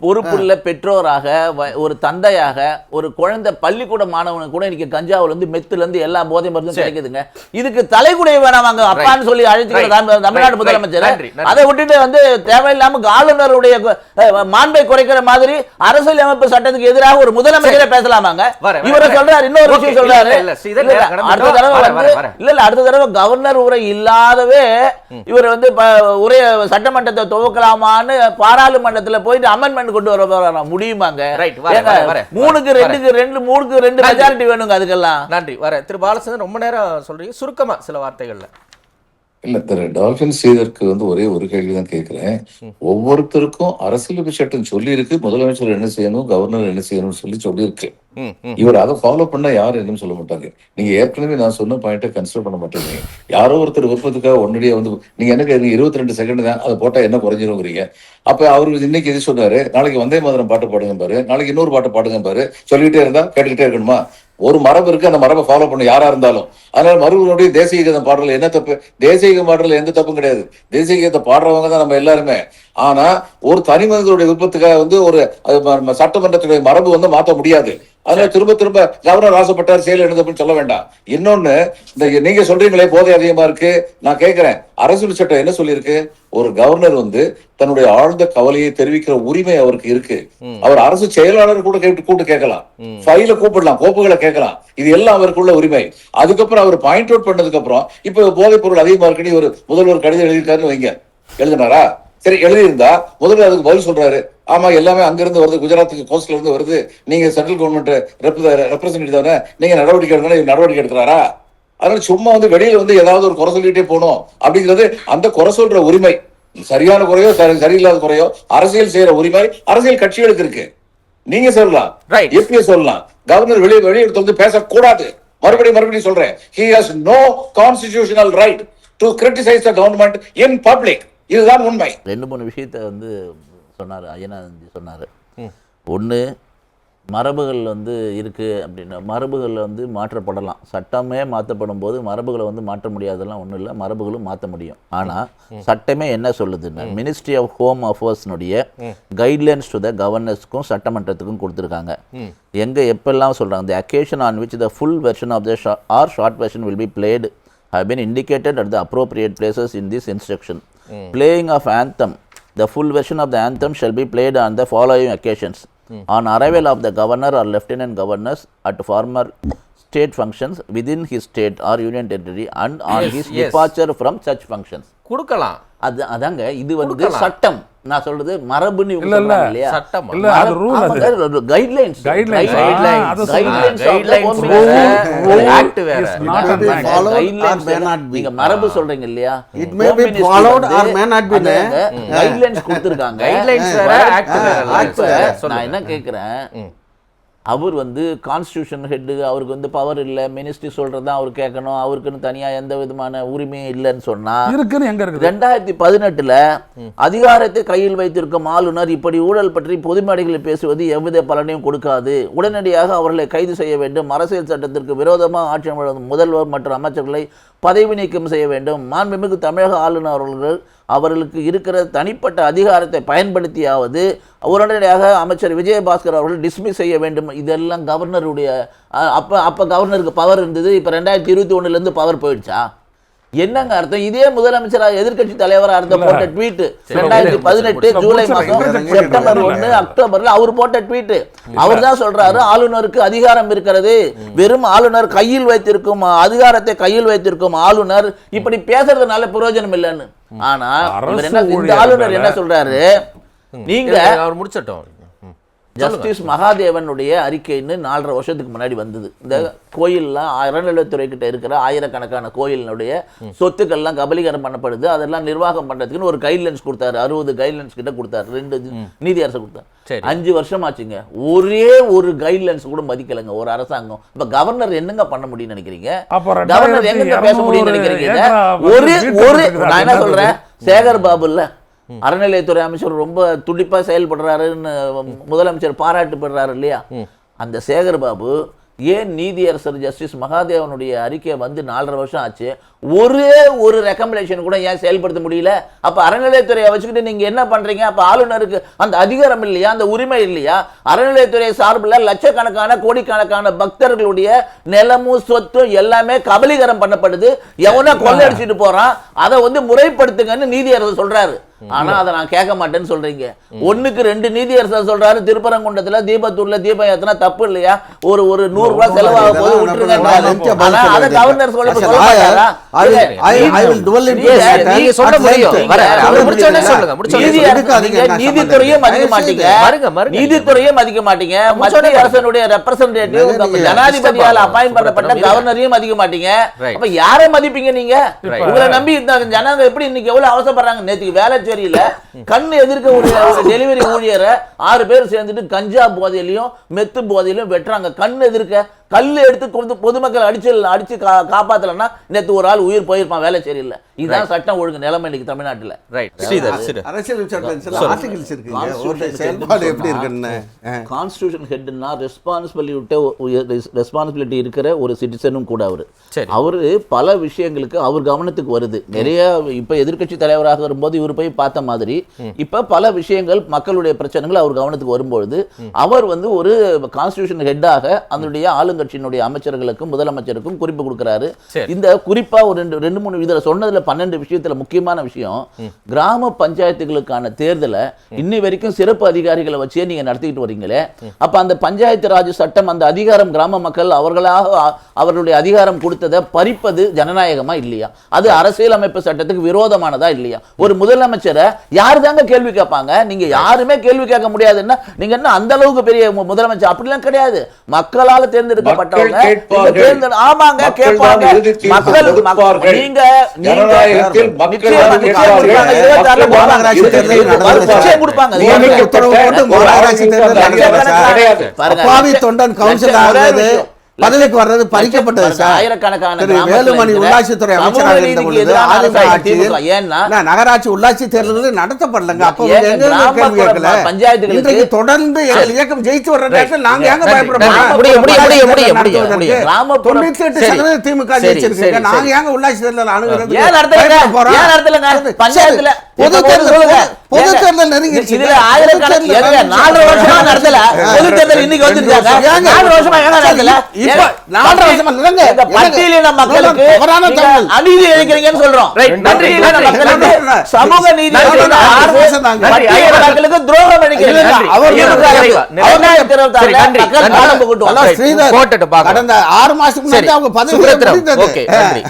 பொறுப்புள்ள பெற்றோராக ஒரு தந்தையாக ஒரு குழந்தை பள்ளிக்கூட மாணவனுக்கு கூட இன்னைக்கு கஞ்சாவுல இருந்து மெத்துல இருந்து எல்லா போதை மருந்தும் கிடைக்குதுங்க. இதுக்கு தலைக்குடைய வேணாமாங்க அப்பான்னு சொல்லி அழைச்சிக்கிற தமிழ்நாடு. முதலமைச்சர். அதை விட்டுட்டு வந்து தேவையில்லாம ஆளுநருடைய மாண்பை குறைக்கிற மாதிரி அரசியல் அமைப்பு சட்டத்துக்கு எதிராக ஒரு முதலமைச்சரே பேசலாமாங்க? இவரை. சொல்றாரு இன்னொரு விஷயம் சொல்றாரு. அடுத்த தடவை வந்து. இல்ல இல்ல அடுத்த தடவை கவர்னர் உரை இல்லாதவே இவர் வந்து ப- உரை சட்டமன்றத்தை துவக்கலாமான்னு பாராளுமன்றத்துல போயிட்டு அமெண்ட்மெண்ட் கொண்டு வர போறாராம். முடியுமாங்க வரேன், வரேன், வரேன். மூணுக்கு வரேன். ரெண்டுக்கு ரெண்டு மூணுக்கு ரெண்டு. மெஜாரிட்டி வேணுங்க அதுக்கெல்லாம் நன்றி வர திரு பாலச்சந்திரன் ரொம்ப நேரம் சொல்றீங்க சுருக்கமா சில வார்த்தைகள்ல இல்ல திரு டால்பின் ஸ்ரீதருக்கு வந்து ஒரே ஒரு கேள்வி தான் கேட்கிறேன். ஒவ்வொருத்தருக்கும் அரசியலமைப்பு சட்டம் சொல்லி இருக்கு முதலமைச்சர் என்ன செய்யணும் கவர்னர் என்ன செய்யணும்னு சொல்லி சொல்லி இருக்கு ம், ம். இவர் அதை ஃபாலோ பண்ணா யாரும் என்னன்னு சொல்ல மாட்டாங்க. நீங்க ஏற்கனவே நான் சொன்ன பாயிண்ட்டை கன்சிடர் பண்ண மாட்டேங்க. யாரோ ஒருத்தர் விருப்பத்துக்காக ஒன்னடியே வந்து நீங்க என்ன கேக்குறீங்க இருபத்தி ரெண்டு செகண்ட் தான் அதை போட்டா என்ன குறைஞ்சிருங்கிறீங்க. அப்ப அவரு இன்னைக்கு இது சொன்னாரு நாளைக்கு வந்தே மாதிரம் பாட்டு பாடுங்க பாரு நாளைக்கு இன்னொரு பாட்டு பாடுங்க பாரு சொல்லிக்கிட்டே இருந்தா கேட்டுக்கிட்டே இருக்கணுமா? ஒரு மரபு இருக்கு அந்த மரபை ஃபாலோ பண்ண யாரா இருந்தாலும். அதனால மறுபடியும் தேசிய கீதம் பாடுறதுல என்ன தப்பு? தேசிய கீதம் பாடுறதுல எந்த தப்பும் கிடையாது. தேசிய கீதத்தை பாடுறவங்க தான் நம்ம எல்லாருமே. ஆனா ஒரு தனி மனிதனுடைய விருப்பத்துக்காக வந்து ஒரு சட்டமன்றத்துடைய மரபு வந்து மாத்த முடியாது. அதனால திரும்ப திரும்ப கவர்னர் ஆசைப்பட்டார் செயல் எழுந்தப்பன்னு சொல்ல வேண்டாம். இன்னொன்னு இந்த நீங்க சொல்றீங்களே போதை அதிகமா இருக்கு. நான் கேட்கிறேன் அரசியல் சட்டம் என்ன சொல்லியிருக்கு? ஒரு கவர்னர் வந்து தன்னுடைய ஆழ்ந்த கவலையை தெரிவிக்கிற உரிமை அவருக்கு இருக்கு. அவர் அரசு செயலாளர் கூட கேட்டு கூட்டு கேட்கலாம். ஃபைல கூப்பிடலாம் கோப்புகளை கேட்கலாம். இது எல்லாம் அவருக்குள்ள உரிமை. அதுக்கப்புறம் அவர் பாயிண்ட் அவுட் பண்ணதுக்கு அப்புறம் இப்ப போதைப் பொருள் அதிகமா இருக்குன்னு ஒரு முதல்வர் கடிதம் எழுதியிருக்காருன்னு வைங்க. எழுதினாரா? சரி எழுதியிருந்தா முதல்வர் அதுக்கு பதில் சொல்றாரு. ஆமா எல்லாமே அங்கிருந்து வருது. குஜராத்துக்கு கோஸ்ட்ல இருந்து வருது. நீங்க சென்ட்ரல் கவர்மெண்ட் ரெப்ரசன்டேட்டிவ் தானே நீங்க நடவடிக்கை எடுக்கணும் நடவடிக்கை எடுக்கிறாரா? அதனால சும்மா வந்து வெளியில வந்து ஏதாவது ஒரு குறை சொல்லிட்டே போகணும். அப்படிங்கிறது அந்த குறை சொல்ற உரிமை. சரியான குறையோ சரி- சரியில்லாத குறையோ அரசியல் செய்யற உரிமை அரசியல் கட்சிகளுக்கு இருக்கு. நீங்க சொல்லலாம். எப்படியே சொல்லலாம். கவர்னர் வெளியே வெளியிடத்துல வந்து பேசக்கூடாது. மறுபடியும் மறுபடியும் சொல்றேன். He has no constitutional right to criticize the government in public. இதுதான் உண்மை. ரெண்டு மூணு விஷயத்த வந்து சொன்னார் ஐயனானந்தி சொன்னார். ஒன்று மரபுகள் வந்து இருக்குது அப்படின்னா மரபுகள் வந்து மாற்றப்படலாம். சட்டமே மாற்றப்படும் போது மரபுகளை வந்து மாற்ற முடியாதெல்லாம் ஒன்றும் இல்லை மரபுகளும் மாற்ற முடியும். ஆனால் சட்டமே என்ன சொல்லுதுன்னா மினிஸ்ட்ரி ஆஃப் ஹோம் அஃபேர்ஸ்னுடைய கைட்லைன்ஸ் டு த கவர்னர்ஸ்க்கும் சட்டமன்றத்துக்கும் கொடுத்துருக்காங்க. எங்கே எப்பெல்லாம் சொல்கிறாங்க the occasion on which the full version of the or short version will be played have been indicated at the appropriate places in this instruction. Playing of anthem, the full version of the anthem shall be played on the following occasions. Hmm. On arrival of the governor or lieutenant governors at former state functions within his state or union territory and on Yes, his yes. departure from such functions. கொடுக்கலாம் அது அதாங்க இது வந்து. சட்டம் நான் சொல்றது மரபுன்னு இல்ல, இல்ல. சட்டம் இல்ல அது ரூல் அது கைட்லைன்ஸ் Guidelines. Guidelines. ஆ, அதை Guidelines சொல்றேன். of the Guidelines Home வேற, Guidelines or may not be. நீங்க மரபு சொல்றீங்க இல்லையா Ministry followed வந்து or may not be. அதாங்க, guidelines கொடுத்திருக்காங்க Guidelines வேற, act வேற. நான் என்ன கேட்கிறேன் அவர் வந்து கான்ஸ்டியூஷன் ஹெட்டு அவருக்கு வந்து பவர் இல்லை மினிஸ்ட்ரி சொல்றது அவர் கேட்கணும் அவருக்குன்னு தனியா எந்த விதமான உரிமையும் இல்லைன்னு சொன்னா இருக்குன்னு எங்க இருக்குது? ரெண்டாயிரத்தி பதினெட்டுல அதிகாரத்தை கையில் வைத்திருக்கும் ஆளுநர் இப்படி ஊழல் பற்றி பொது மேடைகளில் பேசுவது எவ்வித பலனையும் கொடுக்காது. உடனடியாக அவர்களை கைது செய்ய வேண்டும். அரசியல் சட்டத்திற்கு விரோதமாக ஆட்சி முதல்வர் மற்றும் அமைச்சர்களை பதவி நீக்கம் செய்ய வேண்டும். மாண்புமிகு தமிழக ஆளுநர் அவர்கள் அவர்களுக்கு இருக்கிற தனிப்பட்ட அதிகாரத்தை பயன்படுத்தியாவது உடனடியாக அமைச்சர் விஜயபாஸ்கர் அவர்கள் டிஸ்மிஸ் செய்ய வேண்டும். இதெல்லாம் கவர்னருடைய அப்போ அப்போ கவர்னருக்கு பவர் இருந்தது. இப்போ ரெண்டாயிரத்தி இருபத்தி ஒன்றுலேருந்து பவர் போயிடுச்சா? என்னங்க அர்த்தம்? இதே முதலமைச்சரா எதிர்க்கட்சி தலைவரா இருந்த போட்ட ட்வீட் ரெண்டாயிரத்தி பதினெட்டு ஜூலை இல்ல, செப்டம்பர். ஒண்ணு அக்டோபர்ல அவர் போட்ட ட்வீட் அவர் தான் சொல்றாரு ஆளுநருக்கு அதிகாரம் இருக்கிறது. வெறும் ஆளுநர் கையில் வைத்திருக்கும் அதிகாரத்தை கையில் வைத்திருக்கும் ஆளுநர் இப்படி பேசுறதுனால பிரயோஜனம் இல்லைன்னு. ஆனா இந்த ஆளுநர். என்ன சொல்றாரு? நீங்க அவர் முடிச்சட்டும். ஜஸ்டிஸ் மகாதேவனுடைய அறிக்கைன்னு நாலரை வருஷத்துக்கு முன்னாடி வந்தது. இந்த கோயில்லாம் அறநிலையத்துறை கிட்ட இருக்கிற ஆயிரக்கணக்கான கோயிலினுடைய சொத்துக்கள்லாம் கபலீகரம் பண்ணப்படுது. அதெல்லாம் நிர்வாகம் பண்றதுக்குன்னு ஒரு கைட்லைன்ஸ் கொடுத்தாரு. அறுபது கைட்லைன்ஸ் கிட்ட கொடுத்தாரு. ரெண்டு நீதி அரசு கொடுத்தாரு. அஞ்சு வருஷம் ஆச்சுங்க ஒரே ஒரு கைட்லைன்ஸ் கூட மதிக்கலைங்க. ஒரு அரசாங்கம். இப்ப கவர்னர் என்னங்க பண்ண முடியும்னு நினைக்கிறீங்க? கவர்னர் எங்க பேச முடியும்னு நினைக்கிறீங்க? ஒரு ஒரு நான் என்ன சொல்றேன்? சேகர் பாபு இல்ல அறநிலையத்துறை அமைச்சர் ரொம்ப துடிப்பா செயல்படுறாருன்னு முதலமைச்சர் பாராட்டு பெறாரு இல்லையா அந்த சேகர் பாபு ஏன் நீதியரசர் ஜஸ்டிஸ் மகாதேவனுடைய அறிக்கை வந்து நாலரை வருஷம் ஆச்சு? ஒரே ஒரு ரெக்கமெண்டேஷன் கூட ஏன் செயல்படுத்த முடியல? அப்ப அறநிலையத்துறையை வச்சுக்கிட்டு நீங்க என்ன பண்றீங்க? அப்ப ஆளுநருக்கு அந்த அதிகாரம் இல்லையா? அந்த உரிமை இல்லையா? அறநிலையத்துறை சார்பில் லட்சக்கணக்கான கோடிக்கணக்கான பக்தர்களுடைய நிலமும் சொத்தும் எல்லாமே கபலீகரம் பண்ணப்படுது. எவனோ கொள்ளையடிச்சிட்டு போறான். அதை வந்து முறைப்படுத்துங்கன்னு நீதியரசர் சொல்றாரு. ஆனா அதை நான் கேட்க மாட்டேன்னு சொல்றீங்க. ஒண்ணுக்கு ரெண்டு நீதியரசர் சொல்றாரு திருப்பரங்குன்றத்துல தீபத்தூர்ல தீபம் ஏத்தினா தப்பு இல்லையா? ஒரு ஒரு நூறு ரூபாய் செலவாக போது விட்டுருங்க கவர்னர் சொல்ல நீதித்துறையும்? மதிக்க மாட்டீங்க. நீதித்துறையும் மதிக்க மாட்டீங்க. மத்திய அரசனுடைய ரெப்ரசன்டேட்டிவ் ஜனாதிபதியால் அப்பாயின் பண்ணப்பட்ட கவர்னரையும் மதிக்க மாட்டீங்க. அப்ப யாரை மதிப்பீங்க நீங்க. உங்களை நம்பி இந்த ஜனங்க எப்படி இன்னைக்கு எவ்வளவு அவசரப்படுறாங்க? நேத்துக்கு கச்சேரியில கண் எதிர்க்க ஒரு ஒரு டெலிவரி ஊழியரை ஆறு பேர் சேர்ந்துட்டு கஞ்சா போதையிலையும் மெத்து போதையிலையும் வெட்டுறாங்க. கண் எதிர்க்க கல் எடுத்து கொண்டு பொதுமக்கள் அடிச்சு அடிச்சு கா- காப்பாத்தலைன்னா நேத்து ஒரு ஆள் உயிர் போயிருப்பான் வேலைச்சேரியில இதுதான் சட்டம் ஒழுங்கு நிலைமை இன்னைக்கு தமிழ்நாட்டுல. ரைட் அரசியல் செயல்பாடு எப்படி இருக்குன்னு. கான்ஸ்டியூஷன் ஹெட்னா ரெஸ்பான்சிபிலிட்டி ரெஸ்பான்சிபிலிட்டி இருக்கிற ஒரு சிட்டிசனும் கூட அவர். சரி. அவர் பல விஷயங்களுக்கு அவர் கவனத்துக்கு வருது. நிறைய இப்ப எதிர்க்கட்சி தலைவராக வரும்போது இவர் போய் பார்த்த மாதிரி இப்ப பல விஷயங்கள் மக்களுடைய பிரச்சனைகள் அவர் கவனத்துக்கு வரும்பொழுது அவர் வந்து ஒரு கான்ஸ்டியூஷன் ஹெட்டாக அதனுடைய ஆளுங்கட்சியினுடைய அமைச்சர்களுக்கும் முதலமைச்சருக்கும் குறிப்பு கொடுக்கிறாரு. இந்த குறிப்பா ஒரு ரெண்டு ரெண்டு மூணு இதுல சொன்னதுல பன்னெண்டு விஷயத்துல முக்கியமான விஷயம் கிராம பஞ்சாயத்துகளுக்கான தேர்தலை இன்னி வரைக்கும் சிறப்பு அதிகாரிகளை வச்சே நீங்க நடத்திக்கிட்டு வரீங்களே. அப்ப அந்த பஞ்சாயத்து ராஜ் சட்டம் அந்த அதிகாரம் கிராம மக்கள் அவர்களாக அவர்களுடைய அதிகாரம் கொடுத்ததை பறிப்பது ஜனநாயகமா இல்லையா? அது அரசியலமைப்பு சட்டத்துக்கு விரோதமானதா இல்லையா? ஒரு முதலமைச்சரை யாரு தாங்க கேள்வி கேட்பாங்க? நீங்க யாருமே கேள்வி கேட்க முடியாதுன்னா நீங்க என்ன அந்த அளவுக்கு பெரிய முதலமைச்சர்? அப்படிலாம் கிடையாது. மக்களால தேர்ந்தெடுக்கப்பட்டவங்க ஆமாங்க கேட்பாங்க. மக்கள். நீங்க நீங்க தொண்டன் கவுன்சில் விஷயம். பதவிக்கு வர்றது பறிக்கப்பட்டது ஆயிரக்கணக்கான வேலுமணி உள்ளாட்சித்துறை அமைச்சராக இருந்த பொழுது. ஏன்னா நகராட்சி உள்ளாட்சி தேர்தல் நடத்தப்படலங்க அப்ப கேள்வி பஞ்சாயத்துகளுக்கு- தொடர்ந்து எங்கள் இயக்கம் ஜெயிச்சு வர்ற நேரத்தில் நாங்க ஏங்க நன்றி, பயப்பட நன்றி. போறோம்? முடியும், முடியும், முடியும், முடியும், நடத்துவதற்கு முடியும். கிராமப்புற- தொண்ணூத்தி எட்டு. சதவீதம் திமுக சரி, ஜெயிச்சிருக்கீங்க சரி, நாங்க. ஏங்க உள்ளாட்சி தேர்தல் அணுகிறது? பஞ்சாயத்துல பொது தேர்தல். பொது தேர்தல் நெருங்கிடுச்சு இதுல ஆயிரக்கணக்கு நாலு வருஷமா நடத்தல பொது தேர்தல் இன்னைக்கு வந்துருக்காங்க? நாலு வருஷமா நடத்தல பட்டியலின மக்களுக்கு. அநீதி இழைக்கிறீங்கன்னு சொல்றோம். சமூக நீதி மக்களுக்கு துரோகம் பார்க்கலாம். கடந்த ஆறு மாசத்துக்கு அவங்க பதவி